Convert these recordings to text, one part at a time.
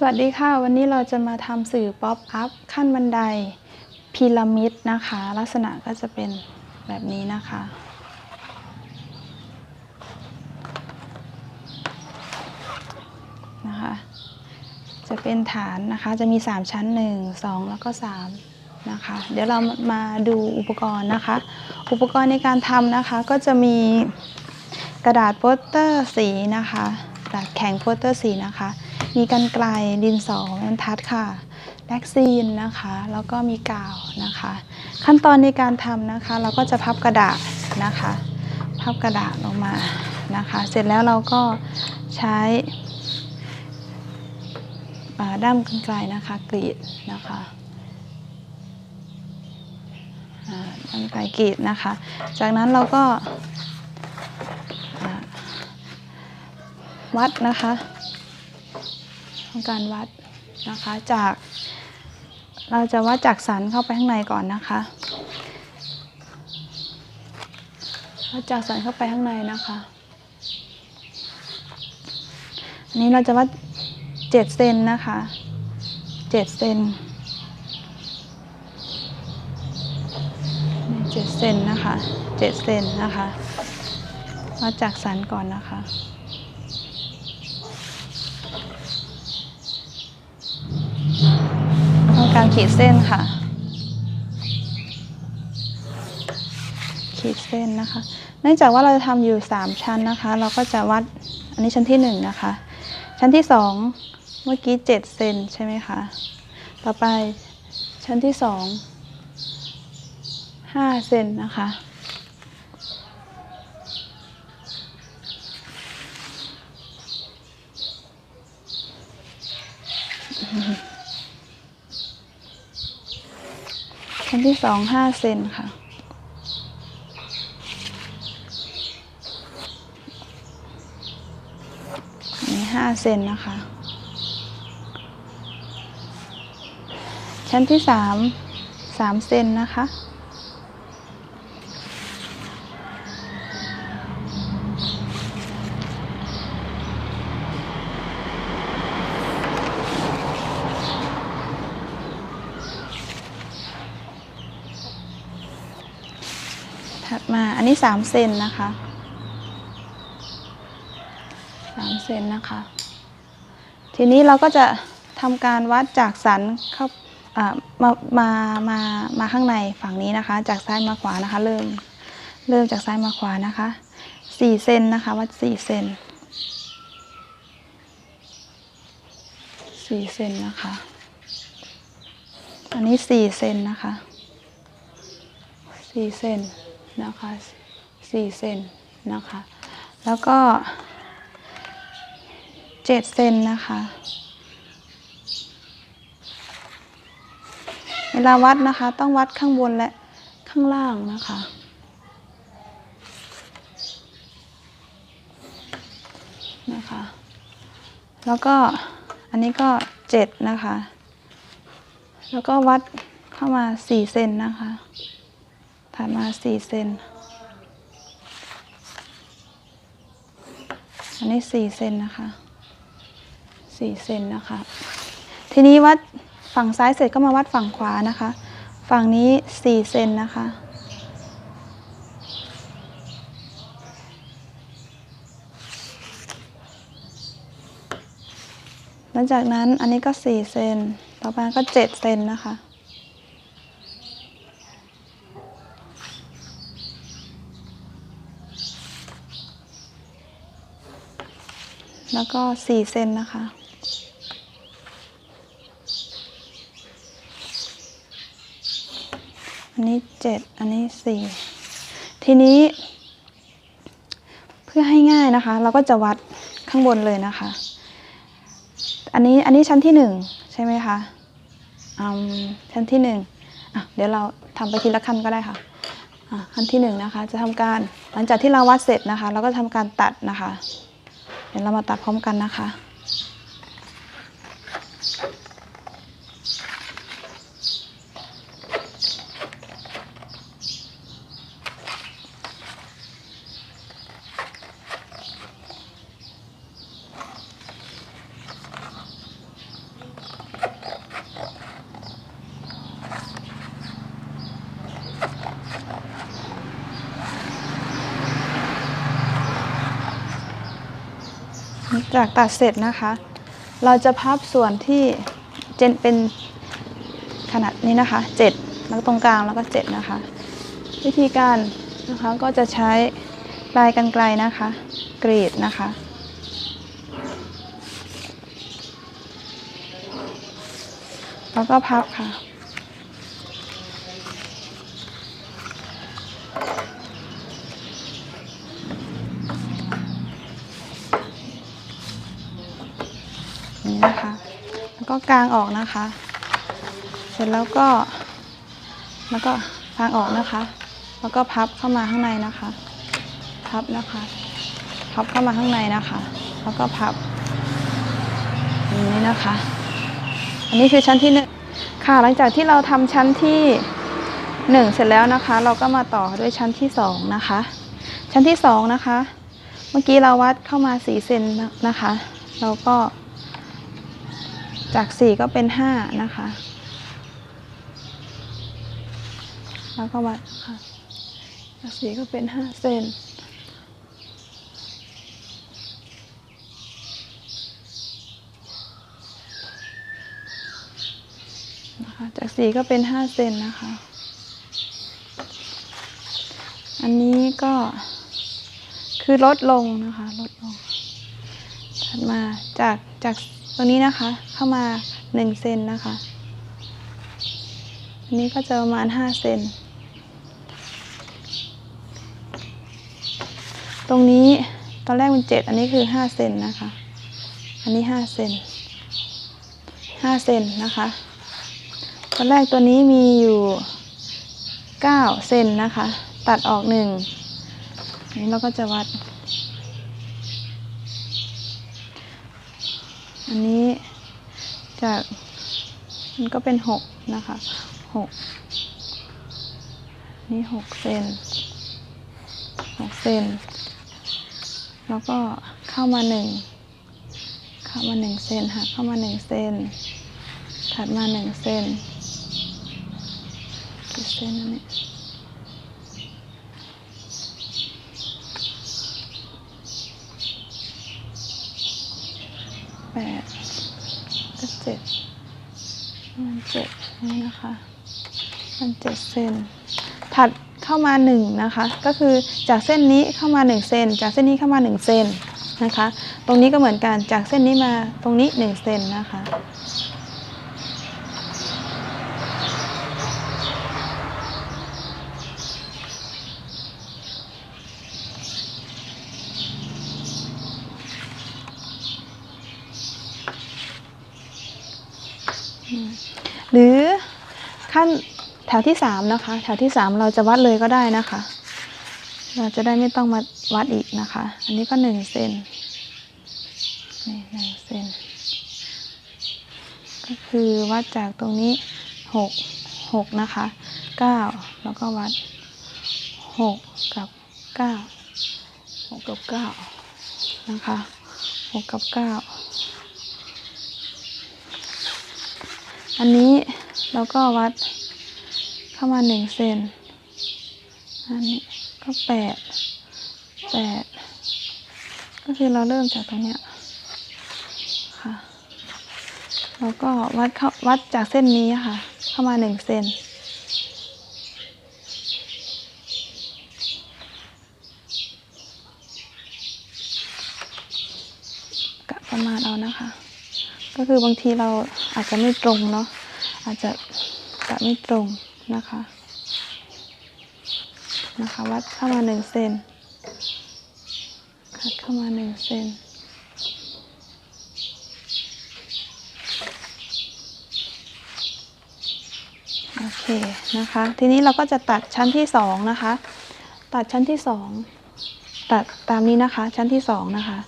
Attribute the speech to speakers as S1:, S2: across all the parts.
S1: สวัสดีค่ะ วันนี้เราจะมาทำสื่อป๊อปอัพขั้นบันไดพีระมิดนะคะ ลักษณะก็จะเป็นแบบนี้นะคะ นะคะ จะเป็นฐานนะคะจะมี 3 ชั้น 1 2 แล้วก็ 3 นะคะ เดี๋ยวเรามาดูอุปกรณ์นะคะ อุปกรณ์ในการทำนะคะก็จะมีกระดาษโปสเตอร์สีนะคะกระดาษแข็งโปสเตอร์สีนะคะ มีกันไกลดินสอบรรทัดค่ะแล็กซีนนะคะแล้วก็มีกาวนะคะ ขั้นตอนในการทำนะคะ เราก็จะพับกระดาษนะคะ พับกระดาษลงมานะคะ เสร็จแล้วเราก็ใช้อ่าด้ามกันไกลนะคะกรีดนะคะอ่าด้ามไกลกรีดนะคะ จากนั้นเราก็วัดนะคะ ทำการวัดนะคะจากเราจะวัดจากสันเข้าไปข้างในก่อนนะคะวัดจากสันเข้าไปข้างในนะคะอันนี้เราจะวัดเจ็ดเซนนะคะเจ็ดเซนเจ็ดเซนนะคะเจ็ดเซนนะคะวัดจากสันก่อนนะคะ ทำการ ขีดเส้นค่ะ ขีดเส้นนะคะ เนื่องจากว่าเราจะทำอยู่ 3 ชั้นนะคะ เราก็จะวัดอันนี้ชั้นที่ 1 นะคะ ชั้นที่ 2 เมื่อกี้ 7 เซนใช่ไหมคะ ต่อไปชั้นที่ 2 5 เซนนะคะ ชั้นที่สองห้าเซนค่ะ นี่ห้าเซนนะคะ ชั้นที่สามสามเซนนะคะ สามเซนนะคะสามเซนนะคะ ทีนี้เราก็จะทำการวัดจากสันเข้ามามามามาข้างในฝั่งนี้นะคะ จากซ้ายมาขวานะคะ เริ่มเริ่มจากซ้ายมาขวานะคะสี่เซนนะคะวัดสี่เซนสี่เซนนะคะ อันนี้สี่เซนนะคะสี่เซนนะคะ สี่เซนนะคะ แล้วก็เจ็ดเซนนะคะ เวลาวัดนะคะต้องวัดข้างบนและข้างล่างนะคะนะคะ แล้วก็อันนี้ก็เจ็ดนะคะ แล้วก็วัดเข้ามาสี่เซนนะคะ ถัดมาสี่เซน นี้สี่เซนนะคะสี่เซนนะคะ ทีนี้วัดฝั่งซ้ายเสร็จก็มาวัดฝั่งขวานะคะ ฝั่งนี้สี่เซนนะคะหลังจากนั้นอันนี้ก็สี่เซนต่อไปก็เจ็ดเซนนะคะ แล้วก็สี่เซนนะคะ อันนี้เจ็ดอันนี้สี่ทีนี้ เพื่อให้ง่ายนะคะ เราก็จะวัดข้างบนเลยนะคะ อันนี้อันนี้ชั้นที่หนึ่งใช่ไหมคะอืมชั้นที่หนึ่งอะเดี๋ยวเราทำไปทีละขั้นก็ได้ค่ะอะขั้นที่หนึ่งนะคะ จะทำการหลังจากที่เราวัดเสร็จนะคะ เราก็ทำการตัดนะคะ ดี๋ยวเรามาตัดพร้อมกันนะคะ จากตัดเสร็จนะคะ เราจะพับส่วนที่เจนเป็นขนาดนี้นะคะ 7 แล้วตรงกลางแล้วก็ 7 นะคะ วิธีการนะคะก็จะใช้ปลายกันไกลนะคะ กรีดนะคะแล้วก็พับค่ะ อย่างนี้นะคะ แล้ว ก็กางออกนะคะ เสร็จแล้วก็ แล้วก็กางออกนะคะ แล้วก็พับเข้ามาข้างในนะคะ พับนะคะ พับเข้ามาข้างในนะคะ แล้วก็พับอย่างนี้นะคะ อันนี้คือชั้นที่หนึ่งค่ะ หลังจากที่เราทำชั้นที่หนึ่งเสร็จแล้วนะคะ เราก็มาต่อด้วยชั้นที่สองนะคะ ชั้นที่สองนะคะ เมื่อกี้เราวัดเข้ามาสี่เซนนะคะ เราก็ จากสี่ก็เป็นห้านะคะ แล้วก็วัดค่ะจากสี่ก็เป็นห้าเซนนะคะจากสี่ก็เป็นห้าเซนนะคะ อันนี้ก็คือลดลงนะคะ ลดลง ถัดมาจากจาก ตรงนี้นะคะเข้ามาหนึ่งเซนนะคะอันนี้ก็จะประมาณห้าเซนตรงนี้ตอนแรกเป็นเจ็ดอันนี้คือห้าเซนนะคะ อันนี้ห้าเซนห้าเซนนะคะ ตอนแรกตัวนี้มีอยู่เก้าเซนนะคะ ตัดออกหนึ่งนนี้เราก็จะวัด อันนี้จากมันก็เป็นหกนะคะหกนี่หกเซนหกเซนแล้วก็เข้ามาหนึ่งเข้ามาหนึ่งเซนหักเข้ามาหนึ่งเซนถัดมาหนึ่งเซนกี่เซนอันนี้ ดก็เจ็ดมันเจ็ดนี่นะคะมันเจ็ดเซนถัดเข้ามาหนึ่งนะคะ ก็คือจากเส้นนี้เข้ามาหนึ่งเซนจากเส้นนี้เข้ามาหนึ่งเซนนะคะ ตรงนี้ก็เหมือนกันจากเส้นนี้มาตรงนี้หนึ่งเซนนะคะ หรือขั้นแถวที่สามนะคะ แถวที่สามเราจะวัดเลยก็ได้นะคะ เราจะได้ไม่ต้องมาวัดอีกนะคะ อันนี้ก็หนึ่งเซนนี่หนึ่งเซนก็คือวัดจากตรงนี้หกหกนะคะเก้าแล้วก็วัดหกกับเก้าหกกับเก้านะคะหกกับเก้า อันนี้เราก็วัดเข้ามาหนึ่งเซนอันนี้ก็แปดแปดก็คือเราเริ่มจากตรงเนี้ยค่ะ แล้วก็วัดเข้าวัดจากเส้นนี้ค่ะ เข้ามาหนึ่งเซน กะประมาณเอานะคะ ก็คือบางทีเราอาจจะไม่ตรงเนาะอาจจะกะไม่ตรงนะคะนะคะวัดเข้ามาหนึ่งเซนคัดเข้ามาหนึ่งเซนโอเคนะคะ ทีนี้เราก็จะตัดชั้นที่สองนะคะ ตัดชั้นที่สองตัดตามนี้นะคะ ชั้นที่สองนะคะ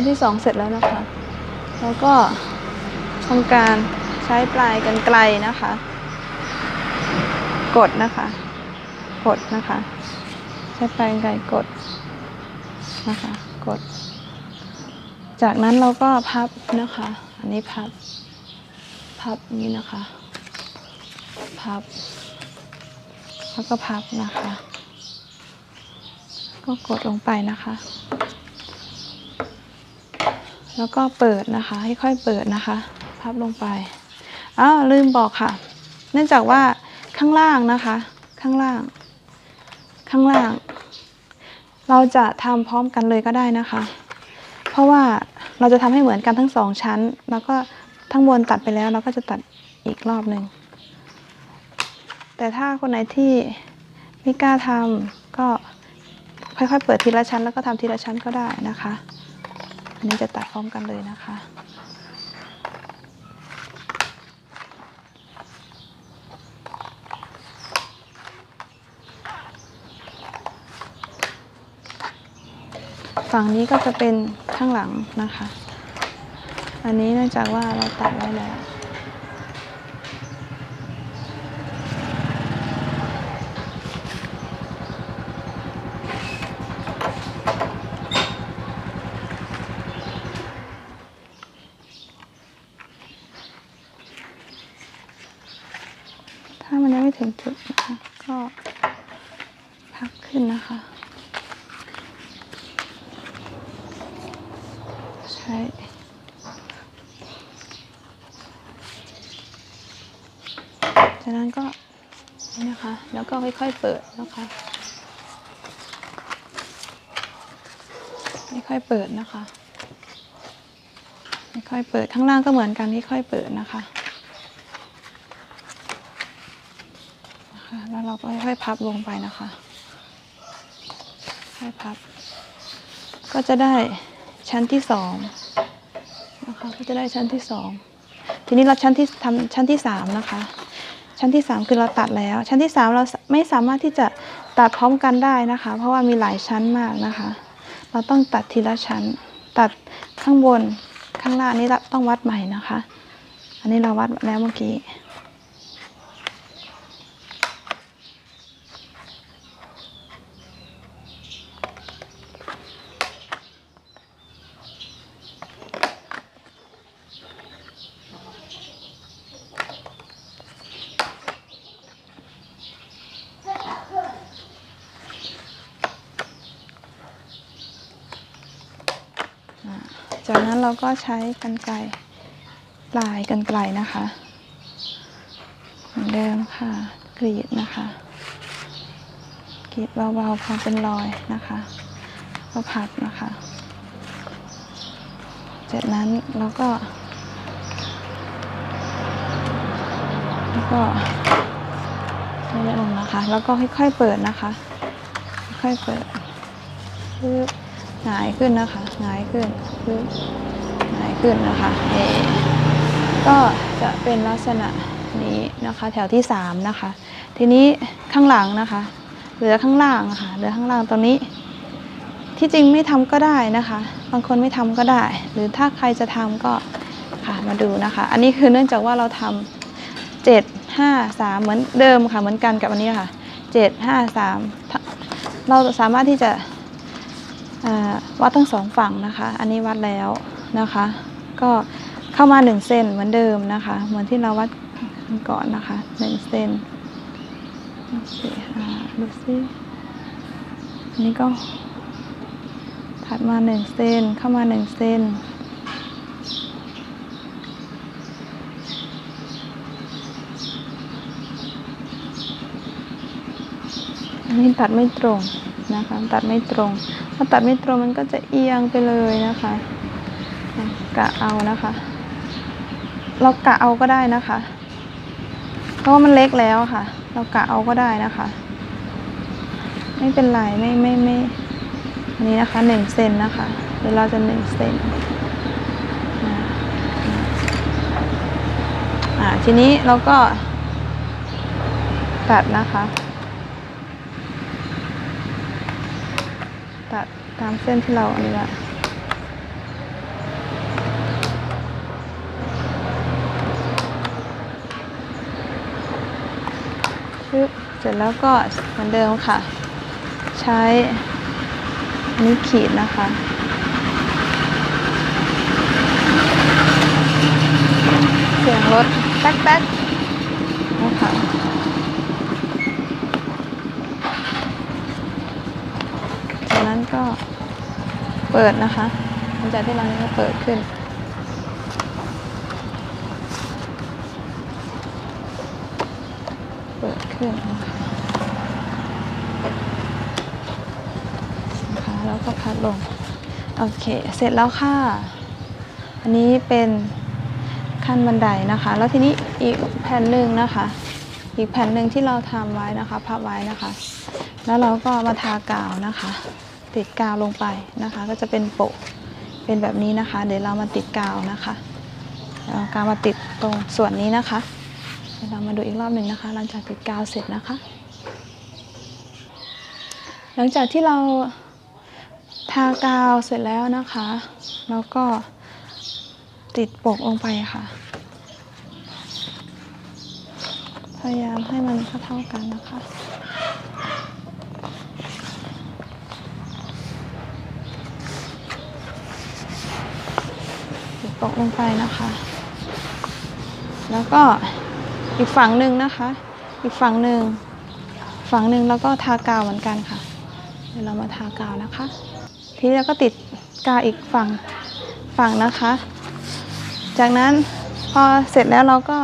S1: นที่สองเสร็จแล้วนะคะ แล้วก็ทำการใช้ปลายกันไกลนะคะ กดนะคะ กดนะคะ ใช้ปลายกรรไกรกดนะคะ กด จากนั้นเราก็พับนะคะ อันนี้พับ พับนี้นะคะ พับ แล้วก็พับนะคะ ก็กดลงไปนะคะ แล้วก็เปิดนะคะให้ค่อยเปิดนะคะ พับลงไปอ้าวลืมบอกค่ะ เนื่องจากว่าข้างล่างนะคะ ข้างล่าง ข้างล่าง เราจะทำพร้อมกันเลยก็ได้นะคะ เพราะว่าเราจะทำให้เหมือนกันทั้งสองชั้น แล้วก็ทั้งบนตัดไปแล้วเราก็จะตัดอีกรอบหนึ่งแต่ถ้าคนไหนที่ไม่กล้าทำก็ค่อยๆเปิดทีละชั้น แล้วก็ทำทีละชั้นก็ได้นะคะ อันนี้จะตัดพร้อมกันเลยนะคะ ฝั่งนี้ก็จะเป็นข้างหลังนะคะ อันนี้เนื่องจากว่าเราตัดไว้แล้ว ถ้ามันยังไม่ถึงจุดนะคะก็พักขึ้นนะคะ ใช่จากนั้นก็นะคะ แล้วก็ค่อยๆเปิดนะคะ ค่อยๆเปิดนะคะ ค่อยๆเปิด ข้างล่างก็เหมือนกันค่อยๆเปิดนะคะนะคะแล้วเราก็ค่อยๆพับลงไปนะคะ ค่อยพับ ก็จะได้ ชั้นที่สองนะคะก็จะได้ชั้นที่สองทีนี้เราชั้นที่ทำชั้นที่สามนะคะ ชั้นที่สามคือเราตัดแล้ว ชั้นที่สามเราไม่สามารถที่จะตัดพร้อมกันได้นะคะ เพราะว่ามีหลายชั้นมากนะคะ เราต้องตัดทีละชั้น ตัดข้างบนข้างล่างนี้ต้องวัดใหม่นะคะ อันนี้เราวัดแล้วเมื่อกี้ จากนั้นเราก็ใช้กันไกรปลายกันไกลนะคะ เหมือนเดิมค่ะ กรีดนะคะกรีดเบาๆพอเป็นรอยนะคะก็พับนะคะ จากนั้นเราก็ แล้วก็ไม่ลงนะคะ แล้วก็ค่อยๆเปิดนะคะ ค่อยๆเปิดปึ๊บ หงายขึ้นนะคะหงายขึ้นปึ๊บหงายขึ้นนะคะเอก็จะเป็นลักษณะนี้นะคะแถวที่สามนะคะ ทีนี้ข้างหลังนะคะ เหลือข้างล่างะค่ะเหลือข้างล่างตรงนี้ ที่จริงไม่ทำก็ได้นะคะ บางคนไม่ทำก็ได้ หรือถ้าใครจะทำก็ค่ะมาดูนะคะ อันนี้คือเนื่องจากว่าเราทำเจ็ดห้าสามเหมือนเดิมค่ะเหมือนกันกับอันนี้ค่ะเจ็ดห้าสามเราสามารถที่จะ วัดทั้งสองฝั่งนะคะ อันนี้วัดแล้วนะคะ ก็เข้ามาหนึ่งเซนเหมือนเดิมนะคะ เหมือนที่เราวัดก่อนนะคะหนึ่งเซนสี่ห้าดูสิอันนี้ก็ถัดมาหนึ่งเซนเข้ามาหนึ่งเซนอันนี้ตัดไม่ตรงนะคะ ตัดไม่ตรงาตัดไม่ตรงมันก็จะเอียงไปเลยนะคะกะเอานะคะ เรากะเอาก็ได้นะคะ เพราะว่ามันเล็กแล้วค่ะ เรากะเอาก็ได้นะคะ ไม่เป็นไรไม่ไม่ไม่อันนี้นะคะหนึ่งเซนนะคะเดี๋ยวเราจะหนึ่งเซนอ่าอ่าทีนี้เราก็ตัดนะคะ ตามเส้นที่เราอันนี้ละเสร็จแล้วก็เหมือนเดิมค่ะ ใช้นนี้ขีดนะคะเสียงรถแป๊กแป๊กนะคะจากนั้นก็ เปิดนะคะหลังจากที่เรานี้เปิดขึ้น เปิดขึ้นนะคะนะคะแล้วก็พัดลง โอเค เสร็จแล้วค่ะ อันนี้เป็นขั้นบันไดนะคะ แล้วทีนี้อีกแผ่นหนึ่งนะคะ อีกแผ่นหนึ่งที่เราทำไว้นะคะพับไว้นะคะ แล้วเราก็มาทากาวนะคะ ติดกาวลงไปนะคะ ก็จะเป็นโปะเป็นแบบนี้นะคะ เดี๋ยวเรามาติดกาวนะคะเอากาวมาติดตรงส่วนนี้นะคะเดี๋ยวเรามาดูอีกรอบหนึ่งนะคะ หลังจากติดกาวเสร็จนะคะ หลังจากที่เราทากาวเสร็จแล้วนะคะเราก็ติดโปกลงไปค่ะ พยายามให้มันเท่าๆกันนะคะ ตกลงไปนะคะ แล้วก็อีกฝั่งหนึ่งนะคะ อีกฝั่งหนึ่งฝั่งหนึ่งแล้วก็ทากาวเหมือนกันค่ะ เดี๋ยวเรามาทากาวนะคะ ทีนี้เราก็ติดกาวอีกฝั่งฝั่งนะคะ จากนั้นพอเสร็จแล้วเราก็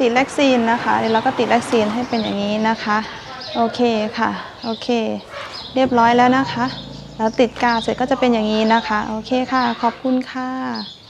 S1: ติดแล็กซีนนะคะเดี๋ยวเราก็ติดแล็กซีนให้เป็นอย่างนี้นะคะโอเคค่ะโอเค เรียบร้อยแล้วนะคะ แล้วติดกาวเสร็จก็จะเป็นอย่างนี้นะคะ โอเคค่ะ ขอบคุณค่ะ